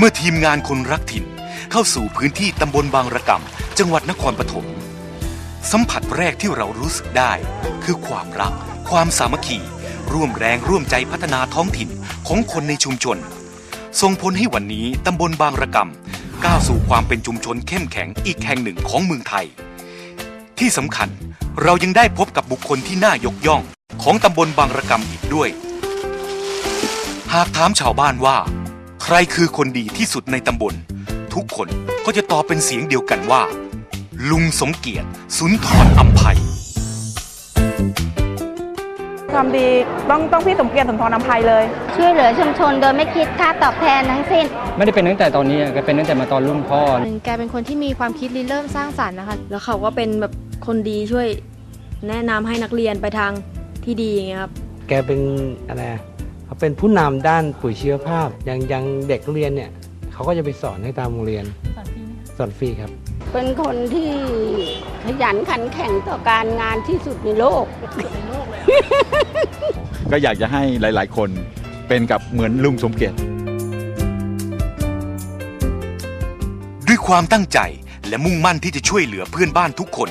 เมื่อทีมงานคนรักถิ่นเข้าสู่พื้นที่ตำบลบางระกำจังหวัดนครปฐมสัมผัสแรกที่เรารู้สึกได้ คือความรัก ความสามัคคี ร่วมแรงร่วมใจพัฒนาท้องถิ่นของคนในชุมชนส่งผลให้วันนี้ตำบลบางระกำก้าวสู่ความเป็นชุมชนเข้มแข็งอีกแห่งหนึ่งของเมืองไทย ที่สำคัญเรายังได้พบกับบุคคลที่น่ายกย่องของตำบลบางระกำอีกด้วย หากถามชาวบ้านว่า รคือคนดีที่สุดในตำบล ทุกคนก็จะตอบเป็นเสียงเดียวกันว่า ลุงสมเกียรติสุนทรอัมภัยความดีต้องต้องพี่สมเกียรติสมพรนำภัยเลย ช่วยเหลือชุมชนโดยไม่คิดค่าตอบแทนทั้งสิ้น ไม่ได้เป็นตั้งแต่ตอนนี้อะก็เป็นตั้งแต่มาตอนรุ่นพ่อแกเป็นคนที่มีความคิดริเริ่มสร้างสรรค์นะคะ แล้วเขาก็เป็นแบบคนดีช่วยแนะนำให้นักเรียนไปทางที่ดีอย่างเงี้ยครับ แกเป็นอะไรอะ เขาเป็นผู้นำด้านปุ๋ยชีวภาพอย่างอย่างเด็กเรียนเนี่ยเขาก็จะไปสอนให้ตามโรงเรียนสอนฟรีครับ เป็นคนที่ขยันขันแข็งต่อการงานที่สุดในโลก ก็อยากจะให้หลาย ๆ คนเป็นกับเหมือนลุงสมเกียรติด้วยความตั้งใจและมุ่งมั่นที่จะช่วยเหลือเพื่อนบ้านทุกคน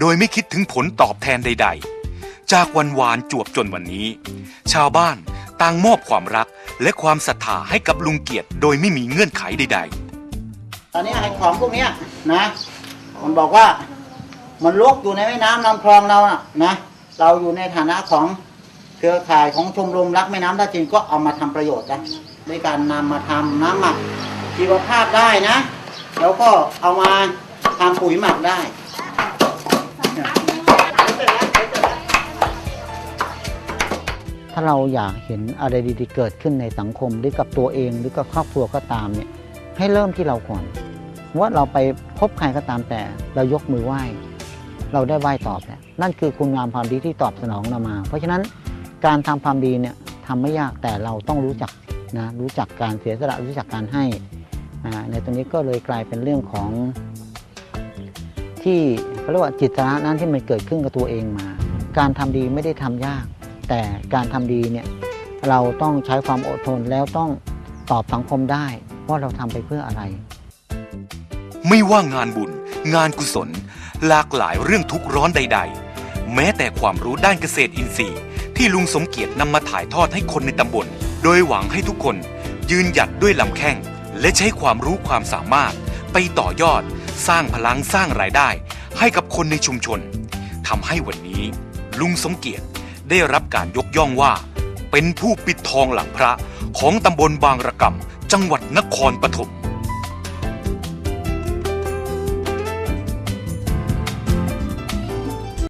โดยไม่คิดถึงผลตอบแทนใด ๆ จากวันวานจวบจนวันนี้ ชาวบ้าน ต่างมอบความรักและความศรัทธาให้กับลุงเกียรติโดยไม่มีเงื่อนไขใดๆ ตอนนี้ไอ้ของพวกเนี้ยนะ มันบอกว่ามันลกอยู่ในแม่น้ำลำคลองเราอะนะ เราอยู่ในฐานะของเครือข่ายของชมรมรักแม่น้ำท่าจีนก็เอามาทำประโยชน์กันด้วยการนำมาทำน้ำหมักชีวภาพได้นะ แล้วก็เอามาทำปุ๋ยหมักได้ ถ้าเราอยากเห็นอะไรดีๆเกิดขึ้นในสังคมหรือกับตัวเองหรือกับครอบครัวก็ตามเนี่ยให้เริ่มที่เราก่อนว่าเราไปพบใครก็ตามแต่เรายกมือไหว้ เราได้ไหว้ตอบแล้วนั่นคือคุณงามความดีที่ตอบสนองเรามา เพราะฉะนั้นการทำความดีเนี่ยทำไม่ยากแต่เราต้องรู้จักนะรู้จักการเสียสละรู้จักการให้อ่าในตรงนี้ก็เลยกลายเป็นเรื่องของ ที่เขาเรียกว่าจิตสาระนั้นที่มันเกิดขึ้นกับตัวเองมา การทำดีไม่ได้ทำยาก แต่การทำดีเนี่ยเราต้องใช้ความอดทนแล้วต้องตอบสังคมได้ว่าเราทำไปเพื่ออะไร ไม่ว่างานบุญ งานกุศล หลากหลายเรื่องทุกร้อนใด ๆ แม้แต่ความรู้ด้านเกษตรอินทรีย์ ที่ลุงสมเกียรตินำมาถ่ายทอดให้คนในตำบล โดยหวังให้ทุกคนยืนหยัดด้วยลำแข้ง และใช้ความรู้ความสามารถ ไปต่อยอด สร้างพลังสร้างรายได้ ให้กับคนในชุมชนทำให้วันนี้ ลุงสมเกียรติ ได้รับการยกย่องว่า เป็นผู้ปิดทองหลังพระของตำบลบางระกำจังหวัดนครปฐม